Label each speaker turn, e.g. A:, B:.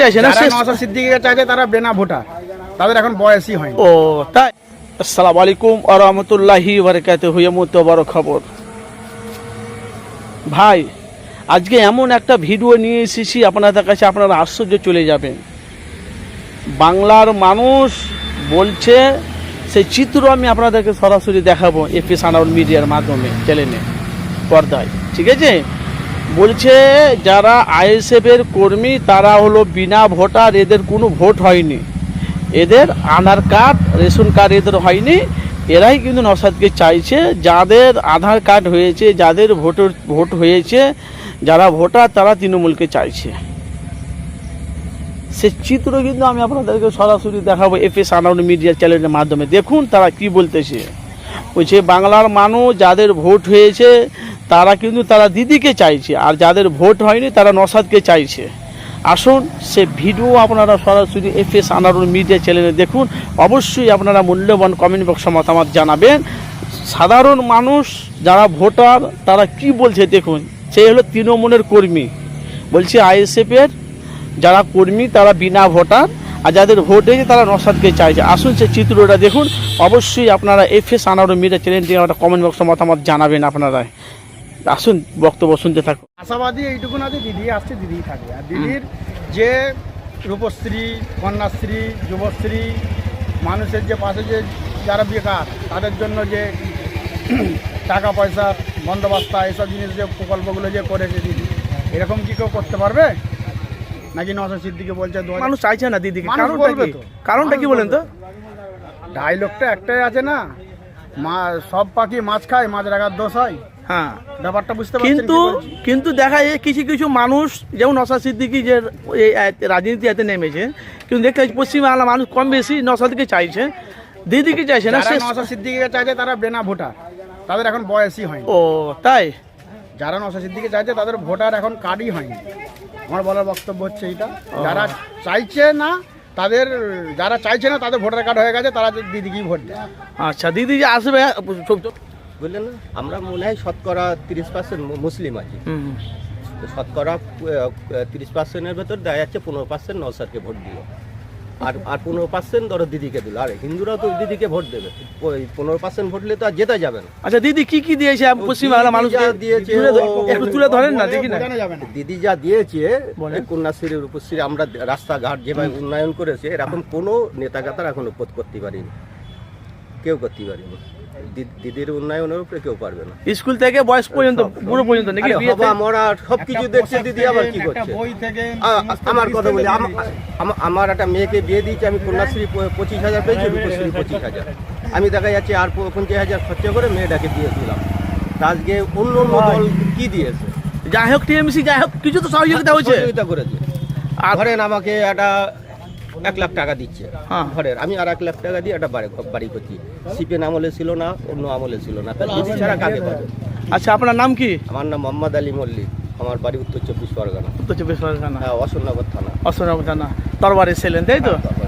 A: চাইছে না?
B: যারা
A: শেষ
B: নওশাদ সিদ্দিকীকে চাইছে তারা বেনা ভোটার। তাদের এখন বয়সই হয়নি।
A: ও তাই। আসসালামু আলাইকুম আ রহমতুল্লাহি বারকাতে হইয়া মতো বড় খবর। ভাই আজকে এমন একটা ভিডিও নিয়ে এসেছি আপনাদের কাছে আপনারা আশ্চর্য চলে যাবেন। বাংলার মানুষ বলছে সেই চিত্র আমি আপনাদেরকে সরাসরি দেখাবো এপি সানাউল মিডিয়ার মাধ্যমে চ্যানেলে পর্দায়। ঠিক আছে? বলছে, যারা আইএসএফের কর্মী, তারা হলো বিনা ভোটার, এদের কোনো ভোট হয়নি। এদের আধার কার্ড, রেশন কার্ড এদের হয়নি। এরাই কিন্তু নসাদকে চাইছে, যাদের আধার কার্ড হয়েছে, যাদের ভোটের ভোট হয়েছে, যারা ভোটার, তারা তৃণমূলকে চাইছে। সে চিত্র কিন্তু আমি আপনাদেরকে সরাসরি দেখাবো এফ এস আনাউন মিডিয়া চ্যানেলের মাধ্যমে। দেখুন তারা কি বলতেছে। বলছে, বাংলার মানুষ যাদের ভোট হয়েছে তারা কিন্তু তারা দিদিকে চাইছে, আর যাদের ভোট হয়নি তারা নসাদকে চাইছে। আসুন, সে ভিডিও আপনারা সরাসরি এফ এস আনারুল মিডিয়া চ্যানেলে দেখুন। অবশ্যই আপনারা মূল্যবান কমেন্ট বক্সে মতামত জানাবেন। সাধারণ মানুষ, যারা ভোটার, তারা কি বলছে দেখুন। সে হলো তৃণমূলের কর্মী। বলছে আইএসএফের যারা কর্মী, তারা বিনা ভোটার, আর যাদের ভোট হয়েছে তারা নসাদকে চাইছে। আসুন, সে চিত্রটা দেখুন। অবশ্যই আপনারা এফ এস আনারুল মিডিয়া চ্যানেলটি কমেন্ট বক্সে মতামত জানাবেন আপনারা আসুন বক্তব্য শুনতে থাকুন।
B: আশাবাদী এইটুকু না যে দিদি আসছে দিদি থাকবে। আর দিদির যে রূপশ্রী কন্যাশ্রী যুবশ্রী মানুষের যে পাশে যে যারা বেকার তাদের জন্য যে টাকা পয়সা বন্দোবস্ত এইসব জিনিস যে প্রকল্পগুলো যে করেছে দিদি এরকম কি কেউ করতে পারবে? নাকি নশো সিদ্দিকে বলছে
A: মানুষ চাইছে না দিদিকে। কারণটা কি। কারণটা কি বলেন তো?
B: ডায়লগটা একটাই আছে না? মা সব পাখি মাছ খায় মাছ রাখার দোষ হয়।
A: হ্যাঁ
B: ব্যাপারটা বুঝতে
A: কিন্তু কিন্তু দেখা যায় কিছু কিছু মানুষ যেমন নসাদ সিদ্দিকি যে রাজনীতি এতে নেমেছে কিন্তু দেখতে পাচ্ছি পশ্চিমবাংলার মানুষ কম বেশি নসাদকে চাইছে দিদিকে চাইছে না শেষ
B: নওশাদ চাইছে তারা বেনা ভোটার তাদের এখন বয়সই হয়নি।
A: ও তাই?
B: যারা নওশাদ সিদ্দিকে চাইছে তাদের ভোটার এখন কার্ডই হয়নি। আমার বলার বক্তব্য হচ্ছে এইটা। যারা চাইছে না তাদের যারা চাইছে না তাদের ভোটার কার্ড হয়ে গেছে তারা দিদিকেই ভোট দেয়।
A: আচ্ছা দিদি যে আসবে
C: বুঝলেন না? আমরা মনে হয় শতকরা তিরিশ পার্সেন্ট মুসলিম আছি। তো শতকরা তিরিশ পার্সেন্টের ভেতর দেখা যাচ্ছে পনেরো পার্সেন্ট নৌসাদকে ভোট দিল আর আর পনেরো পার্সেন্ট ধরো দিদিকে দিল। আর হিন্দুরাও তো দিদিকে ভোট দেবে। ওই পনেরো পার্সেন্ট ভোট দিলে তো আর জেতা যাবে না।
A: আচ্ছা দিদি কি কি দিয়েছে? মানুষকে
C: যা দিয়েছে
A: একটু তুলে ধরেন না দেখি না।
C: দিদি যা দিয়েছে কন্যাশ্রীর উপশ্রী আমরা রাস্তাঘাট যেভাবে উন্নয়ন করেছে এরকম কোনো নেতাগাতার এখন করতে পারিনি। কেউ করতে পারিনি। দিদির উন্নয়নের উপরে কেউ পারবে না।
A: স্কুল থেকে বয়স পর্যন্ত পুরো পর্যন্ত নাকি
C: হবা মরা সব কিছু দেখছে দিদি আবার কি করছে?
B: বই থেকে
C: আ- আমার কথা বলি আম- আম- আমার একটা মেয়েকে বিয়ে দিয়েছি আমি কন্যাশ্রী পঁচিশ হাজার পেয়েছি রূপশ্রী পঁচিশ হাজার। আমি দেখা যাচ্ছে আর পঞ্চাশ হাজার খরচা করে মেয়েটাকে দিয়ে দিলাম। আজকে অন্য অন্য দল কি দিয়েছে?
A: যাই হোক টিএমসি যাই হোক কিছু তো সহযোগিতা হয়েছে।
C: সহযোগিতা করেছে।
A: আর
C: ধরেন আমাকে একটা এক লাখ টাকা দিচ্ছে।
A: হ্যাঁ।
C: ঘরের। আমি আর এক লাখ টাকা দিয়ে একটা বাড়ি বাড়ি করছি। সিপিএন আমলে ছিল না অন্য আমলে ছিল না। ছাড়া কাকে পাবে
A: আচ্ছা আপনার নাম কি?
C: আমার নাম মোহাম্মদ আলী মল্লিক। আমার বাড়ি উত্তর চব্বিশ পরগনা।
A: উত্তর চব্বিশ পরগনা।
C: হ্যাঁ অশোকনগর থানা।
A: অশোকনগর থানা। তরবারে ছিলেন তাই তো?
C: তারপরে